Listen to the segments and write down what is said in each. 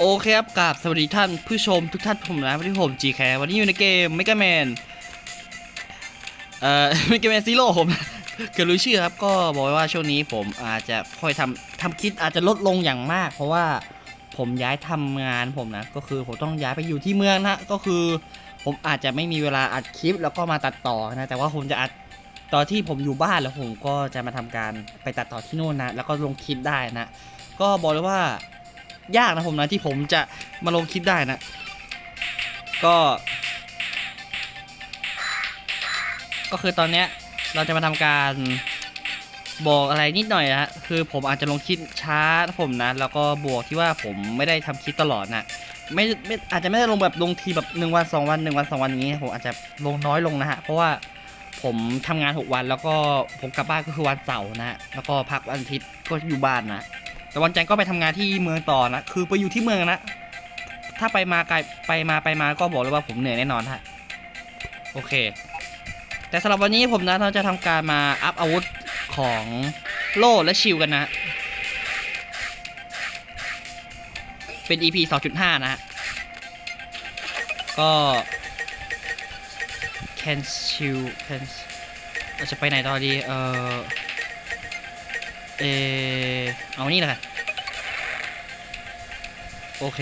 โอเคครับกราบสวัสดีท่านผู้ชมทุกท่านผมนะวันนี้ผมจีแควันนี้อยู่ในเกม Mega Man เอ่อ Mega Man Zero ผมเกิดรู้ชื่อครับ ก็บอกไว้ว่าช่วงนี้ผมอาจจะค่อยทำทำคลิปอาจจะลดลงอย่างมาก เพราะว่าผมย้ายทำงานผมนะ ก็คือผมต้องย้ายไปอยู่ที่เมืองนะก็คือผมอาจจะไม่มีเวลาอัดคลิปแล้วก็มาตัดต่อนะแต่ว่าผมจะอัดตอนที่ผมอยู่บ้านแล้วผมก็จะมาทำการไปตัดต่อที่โน่นนะแล้วก็ลงคลิปได้นะ ก็บอกเลยว่า ยากนะผมนะที่ผมจะมาลงคลิปได้นะ ก็ ก็คือตอนเนี้ยเราจะมาทำการบอกอะไรนิดหน่อยนะฮะคือผมอาจจะลงคลิปช้านะผมนะ แล้วก็บวกที่ว่าผมไม่ได้ทำคลิปตลอดนะไม่ไม่อาจจะไม่ได้ลงแบบลงทีแบบหนึ่งวันสองวันหนึ่งวันสองวันอย่างนี้ผมอาจจะลงน้อยลงนะฮะเพราะว่าผมทำงานหกวันแล้วก็ผมกลับบ้านก็คือวันเสาร์นะแล้วก็พักวันอาทิตย์ก็อยู่บ้านนะ แต่วันจันทร์ก็ไปทำงานที่เมืองต่อนะ คือไปอยู่ที่เมืองนะ ถ้าไปมาไกลไปมาไปมาก็บอกเลยว่าผมเหนื่อยแน่นอนฮะ โอเค แต่สำหรับวันนี้ผมนะเราจะทำการมาอัพอาวุธของโล่และชิลกันนะ เป็น EP 2.5 นะฮะ ก็ can shield can เราจะไปไหนต่อดี เออเออเอานี่แหละกัน โอเค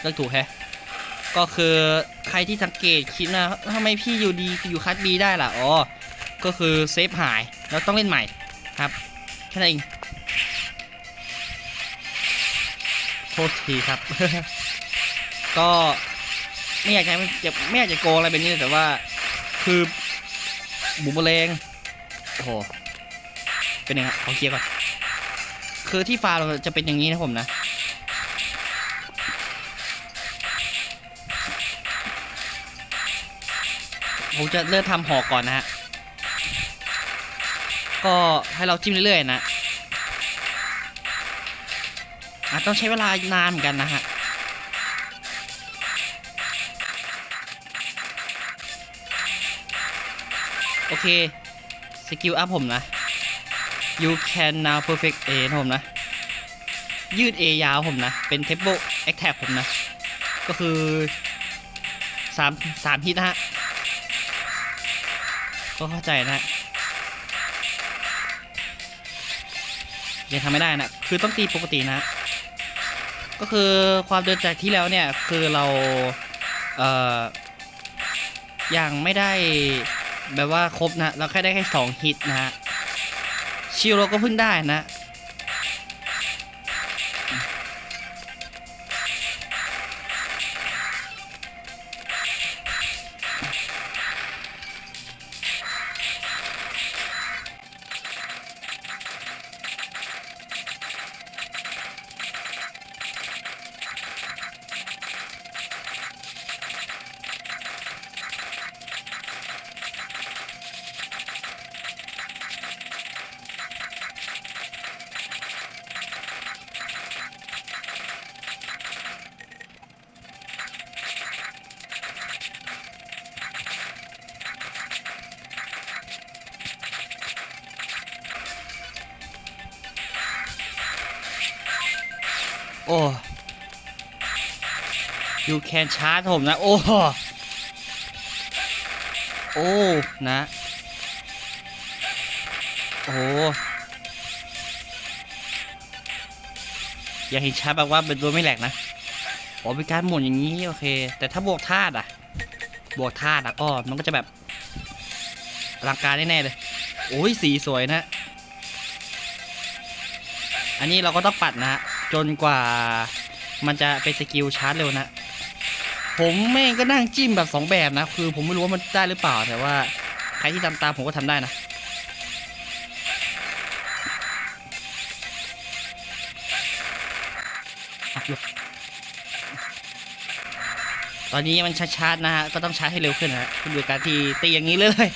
เลือกถูกแฮะก็คือใครที่สังเกตคิดนะทำไมพี่อยู่ดีอยู่คัดบีได้ล่ะอ๋อก็คือเซฟหายแล้วต้องเล่นใหม่ครับแค่นั้นเองโทษทีครับ ก็ไม่อยากจะจะไม่อยากจะโกงอะไรแบบนี้แต่ว่าคือหมูแมลงโอ้โหเป็นยังไงครับขอเคลียร์ก่อนคือที่ฟาร์เราจะเป็นอย่างนี้นะผมนะ ผมจะเริ่มทำหอกก่อนนะฮะ ก็ให้เราจิ้มเรื่อยๆนะอาจต้องใช้เวลานานเหมือนกันนะฮะ โอเค สกิลอัพผมนะ you can now perfect A นะผมนะ ยืด A ยาวผมนะ เป็น tempo attack ผมนะ ก็คือสามสามฮิตนะฮะ ก็เข้าใจนะฮะยังทำไม่ได้นะคือต้องตีปกตินะ ก็คือความเดินจากที่แล้วเนี่ยคือเราเอ่อยังไม่ได้แบบว่าครบนะ เราแค่ได้แค่สองฮิตนะฮะชิลเราก็เพิ่งได้นะ โอ้ you can charge ผมนะ โอ้โอ้นะโอ้อย่าเห็นชาร์จแบบว่าเป็นตัวไม่แหลกนะอ๋อเป็นการหมุนอย่างนี้โอเค แต่ถ้าบวกธาตุอะบวกธาตุอะก็มันก็จะแบบอลังการแน่ๆเลย โอ้ยสีสวยนะ อันนี้เราก็ต้องปัดนะฮะ จนกว่ามันจะเป็นสกิลชาร์จเร็วนะ ผมแม่งก็นั่งจิ้มแบบสองแบบนะ คือผมไม่รู้ว่ามันได้หรือเปล่าแต่ว่าใครที่ทำตามผมก็ทำได้นะ ตอนนี้มันชาร์จนะฮะ ก็ต้องชาร์จให้เร็วขึ้นนะฮะคุณดูการที่ตีอย่างนี้เลย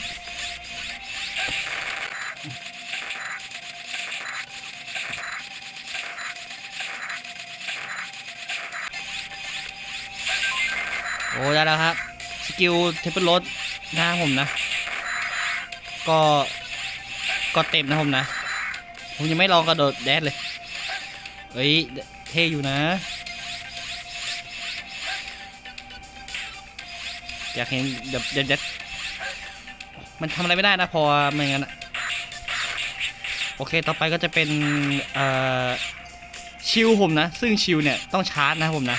กิลเทปเปิลรถนะผมนะ ก็ก็เต็มนะผมนะ ผมยังไม่ลองกระโดดแดดเลย เฮ้ย เท่อยู่นะ อยากเห็นเดี๋เดี๋มันทำอะไรไม่ได้นะพอเหมือนกันอะโอเค ต่อไปก็จะเป็นชิลผมนะ ซึ่งชิลเนี่ย ต้องชาร์จนะผมนะ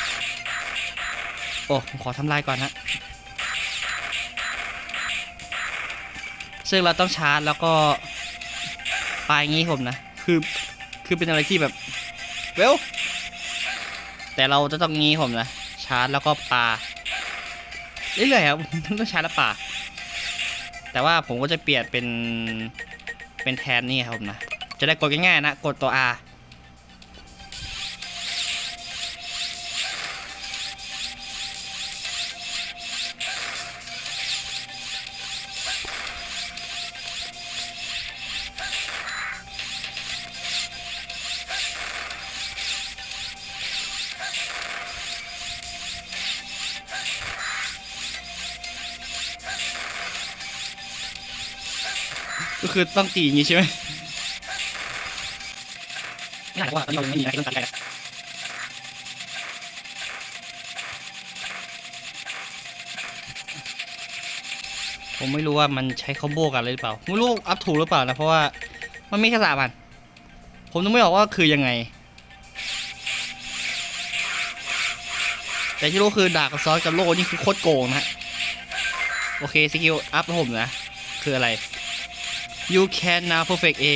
โอ้ผมขอทำลายก่อนนะ ซึ่งเราต้องชาร์จแล้วก็ปลายงี้ผมนะ คือ คือเป็นอะไรที่แบบ เวล แต่เราจะต้องงี้ผมนะ ชาร์จแล้วก็ปาเรื่อยๆครับต้องชาร์จแล้วปาแต่ว่าผมก็จะเปลี่ยนเป็น เป็นแทนนี่ครับผมนะ จะได้กดง่ายๆนะ กดตัว R คือต้องตีอย่างงี้ใช่ไหมไม่หมายว่าเราไม่มีอะไรต้องตัดกันผมไม่รู้ว่ามันใช้คอมโบกันเลยหรือเปล่า ไม่รู้อัพถูกหรือเปล่านะ เพราะว่ามันมีแค่สามอัน ผมนึกไม่ออกว่าคือยังไง แต่ที่รู้คือดาบกับซอสกับโล่นี่คือโคตรโกงนะฮะโอเคสกิลอัพผมนะ คืออะไร you can now perfect A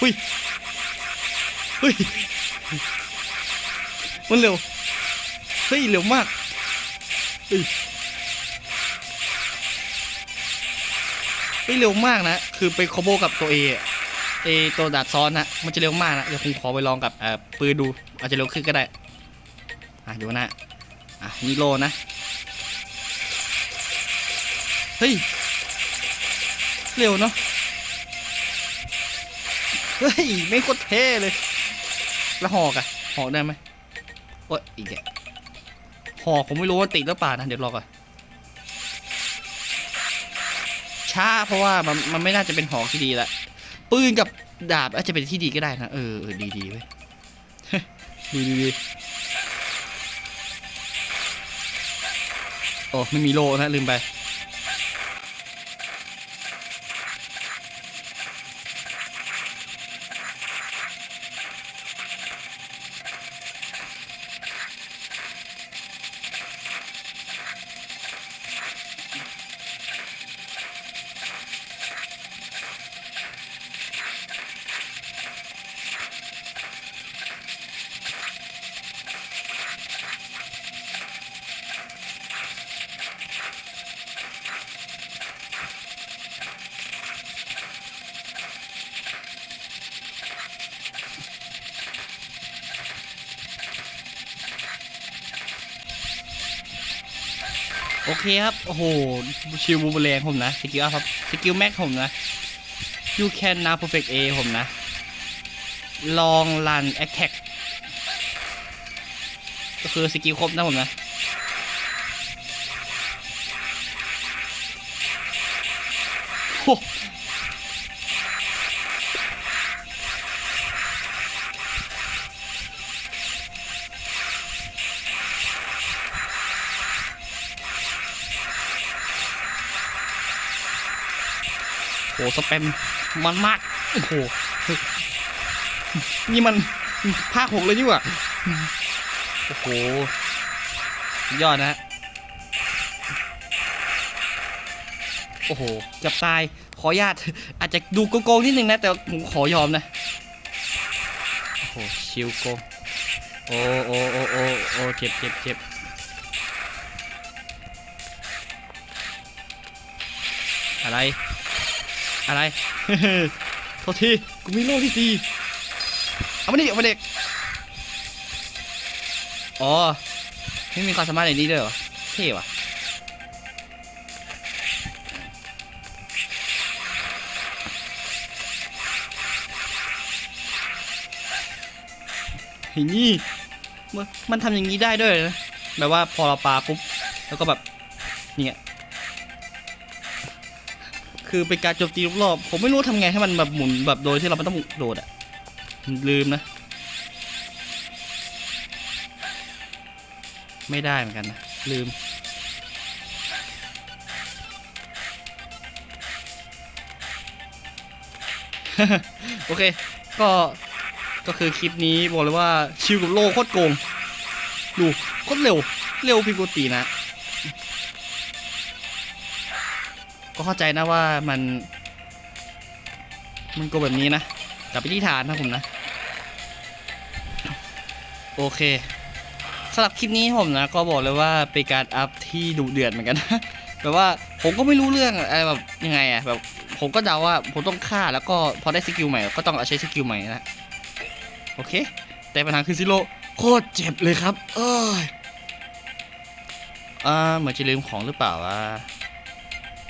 หุยหุยมันเร็ว เฮ้ย เร็วมากเฮ้ยเร็วมากนะ คือไปคอมโบกับตัว A อเอตัวดาบซ้อนนะ มันจะเร็วมากนะ เดี๋ยวผมขอไปลองกับเออปืนดู อาจจะเร็วขึ้นก็ได้ อะดูนะ อะนี่โลนะ เฮ้ย เร็วเนาะ เฮ้ย ไม่โคตรเท่เลย แล้วหอกอะหอกได้ไหมโอ้ยอีกแกหอกผมไม่รู้ว่าติดหรือเปล่านะ เดี๋ยวรอก่อนช้าเพราะว่ามันมันไม่น่าจะเป็นหอกที่ดีละปืนกับดาบอาจจะเป็นที่ดีก็ได้นะ เออเออดีดีเว้ยดีดีดีโอ้ไม่มีโลนะลืมไป อเคครับ โอ้โห ชิลบูเบเลงผมนะ สกิลอัพครับ สกิลแม็กผมนะ you can now perfect A ผมนะ ลองรันแอคแท็กก็คือสกิลครบนะผมนะโอ้ โหสแปมมันมากโอ้โหนี่มันภาคหกเลยนี่หว่าโอ้โหยอดนะฮะโอ้โหเกับตายขออนุญาตอาจจะดูโกงๆนิดนึงนะ แต่ผมขอยอมนะโอ้โหชิวโกงโอ้โอ้โอ้โอ้โอ้เจ็บเจ็บเจ็บอะไร อะไรโทษทีกูมีโล่ที่ดีเอามาดิเอามาเด็กอ๋อไม่มีความสามารถอย่างนี้ด้วยเหรอเท่ว่ะเฮ้ยนี่มันมันทำอย่างนี้ได้ด้วยนะแบบว่าพอเราปาปุ๊บแล้วก็แบบเนี่ย คือเป็นการโจมตีรอบๆผมไม่รู้ทำไงให้มันแบบหมุนแบบโดยที่เราไม่ต้องโดดอะลืมนะ ไม่ได้เหมือนกันนะ ลืม โอเค ก็ก็คือคลิปนี้บอกเลยว่าชิลกับโลโคตรโกง ดูโคตรเร็ว เร็วพิมพ์ปกตินะ ก็เข้าใจนะว่ามัน มันโกงแบบนี้นะกลับไปที่ฐานนะผมนะ โอเคสำหรับคลิปนี้ผมนะก็บอกเลยว่าเป็นการอัพที่ดุเดือดเหมือนกันนะแบบว่าผมก็ไม่รู้เรื่องอะไรแบบยังไงอะแบบผมก็เดาว่าผมต้องฆ่าแล้วก็พอได้สกิลใหม่ก็ต้องเอาใช้สกิลใหม่นะโอเค แต่ปัญหาคือซิโร่โคตรเจ็บเลยครับ เอ้ยอ่าเหมือนจะลืมของหรือเปล่าวะ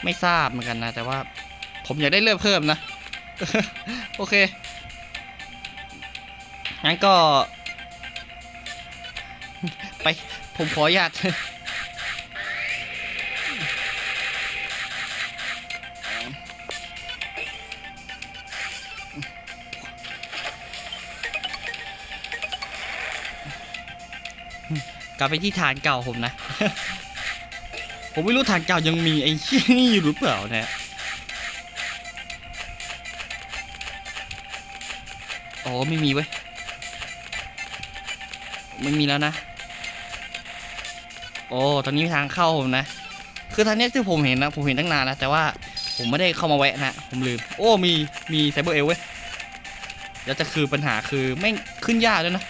ไม่ทราบเหมือนกันนะ แต่ว่าผมอยากได้เลือดเพิ่มนะ โอเค งั้นก็ ไป ผมขออนุญาตกลับไปที่ฐานเก่าผมนะ ผมไม่รู้ฐานเก่ายังมีไอ้เหี้ยนี่อยู่หรือเปล่านะอ๋อไม่มีเว้ยไม่มีแล้วนะ โอ้ตอนนี้ทางเข้าผมนะ คือทางนี้ที่ผมเห็นนะ ผมเห็นตั้งนานแล้ว แต่ว่าผมไม่ได้เข้ามาแวะนะ ผมลืม โอ้ มี มีไซเบอร์เอลเว้ยแล้วจะคือปัญหาคือไม่ขึ้นยากด้วยนะ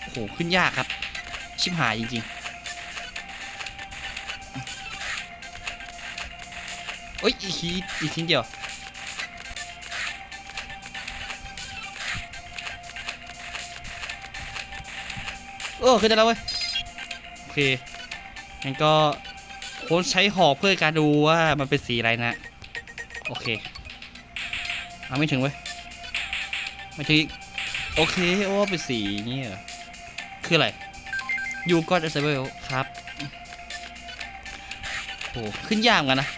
โอ้โห ขึ้นยากครับ ชิบหายจริงๆ อ้ยอีกทีอีกทีเดียวเออขึ้นได้แล้วเว้ยโอเคงั้นก็ค้นใช้หอกเพื่อการดูว่ามันเป็นสีอะไรนะ โอเคเอาไม่ถึงเว้ยไม่ถึงโอเคโอ้เป็นสีนี่เหรอคืออะไรยูก็จะเซเบลครับโหขึ้นยากเหมือนกันนะ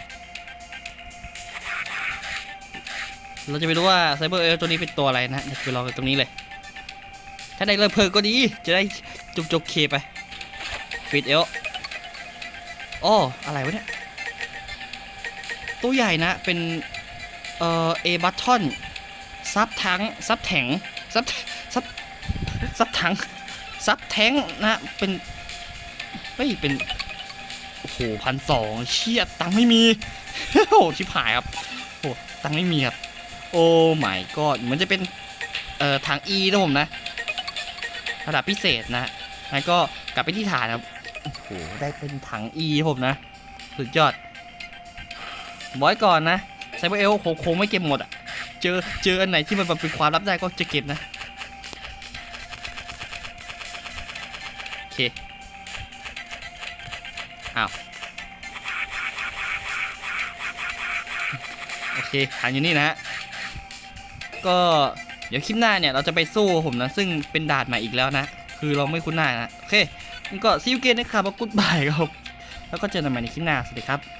เราจะไปรู้ว่าไซเบอร์เอลตัวนี้เป็นตัวอะไรนะเดี๋ยวไปลองตรงนี้เลย ถ้าได้เริ่มเพิ่ก็ดี จะได้จุกจุกเคไปฟิตเอลอ๋ออะไรวะเนี่ย ตัวใหญ่นะ เป็นเอ่อเอบัตทอนซับทั้งซับแถงซับซับซับทั้งซับแทงนะ เป็นเฮ้ยเป็นโอ้โหพันสองเชี่ยตังไม่มีโอ้ชิบหายครับโอ้ตังไม่มีครับ โอ้ไม่ก็มันจะเป็นเอ่อทาง E นะผมนะ ระดับพิเศษนะงั้นก็กลับไปที่ฐานครับโอ้โหได้เป็นถัง E ผมนะ สุดยอดบอยก่อนนะไซเบอร์เอลคงไม่เก็บหมดอะ เจอเจออันไหนที่มันเป็นความลับได้ก็จะเก็บนะโอเคอ้าวโอเคฐานอยู่นี่นะฮะ ก็เดี๋ยวคลิปหน้าเนี่ยเราจะไปสู้ผมนะ ซึ่งเป็นดาดใหม่อีกแล้วนะ คือเราไม่คุ้นหน้านะ โอเคก็ซิวเกนนะครับกุ๊ดบายครับ แล้วก็เจอกันใหม่ในคลิปหน้า สวัสดีครับ